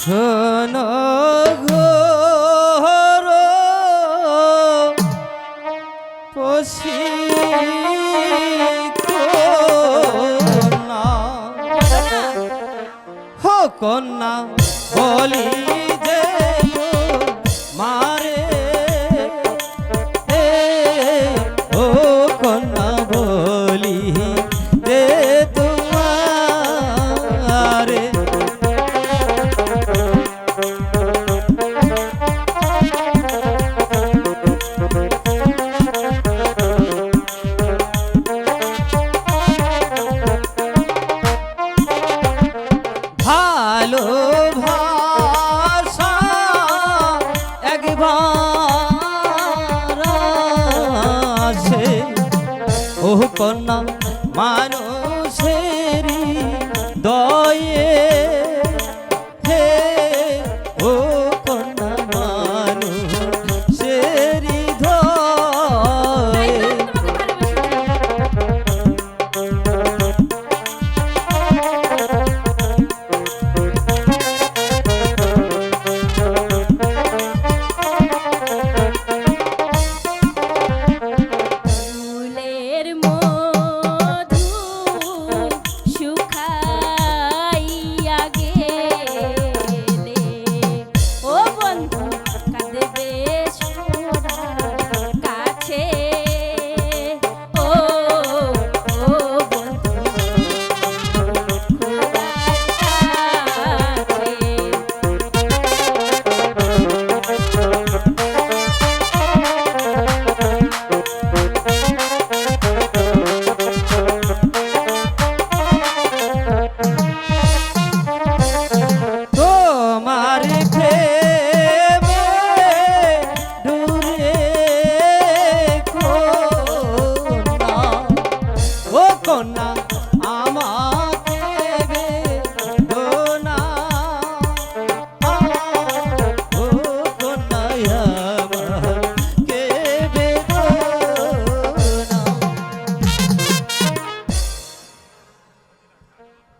শোনো ঘোর পশি কন্যা বলি যে কন্যা মানুষের দয়ে কন্যা